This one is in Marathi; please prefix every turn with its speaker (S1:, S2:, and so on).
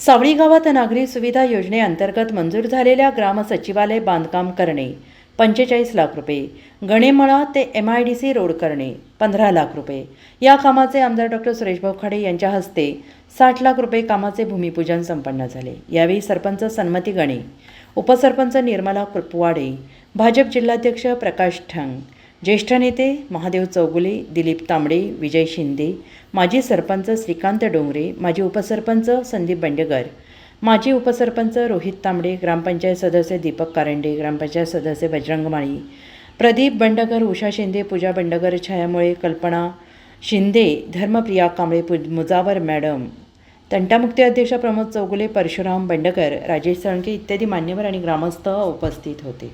S1: सावळी गावात नागरी सुविधा योजनेअंतर्गत मंजूर झालेल्या ग्रामसचिवालय बांधकाम करणे पंचेचाळीस लाख रुपये. गणेमळा ते M I D C road करणे पंधरा लाख रुपये. या कामाचे आमदार डॉक्टर सुरेशभाऊ खाडे यांच्या हस्ते साठ लाख रुपये कामाचे भूमिपूजन संपन्न झाले. यावेळी सरपंच सन्मती गणे उपसरपंच निर्मला कुपवाडे भाजप जिल्हाध्यक्ष प्रकाश ठंग ज्येष्ठ नेते महादेव चौगुले दिलीप तांबडे विजय शिंदे माजी सरपंच श्रीकांत डोंगरे माजी उपसरपंच संदीप बंडेकर माजी उपसरपंच रोहित तांबडे ग्रामपंचायत सदस्य दीपक कारंडे ग्रामपंचायत सदस्य बजरंग माळी प्रदीप बंडगर उषा शिंदे पूजा बंडगर छायामुळे कल्पना शिंदे धर्मप्रिया कांबळे पु मुजावर मॅडम तंटामुक्ती अध्यक्ष प्रमोद चौगुले परशुराम बंडकर राजेश साळुंके इत्यादी मान्यवर आणि ग्रामस्थ उपस्थित होते.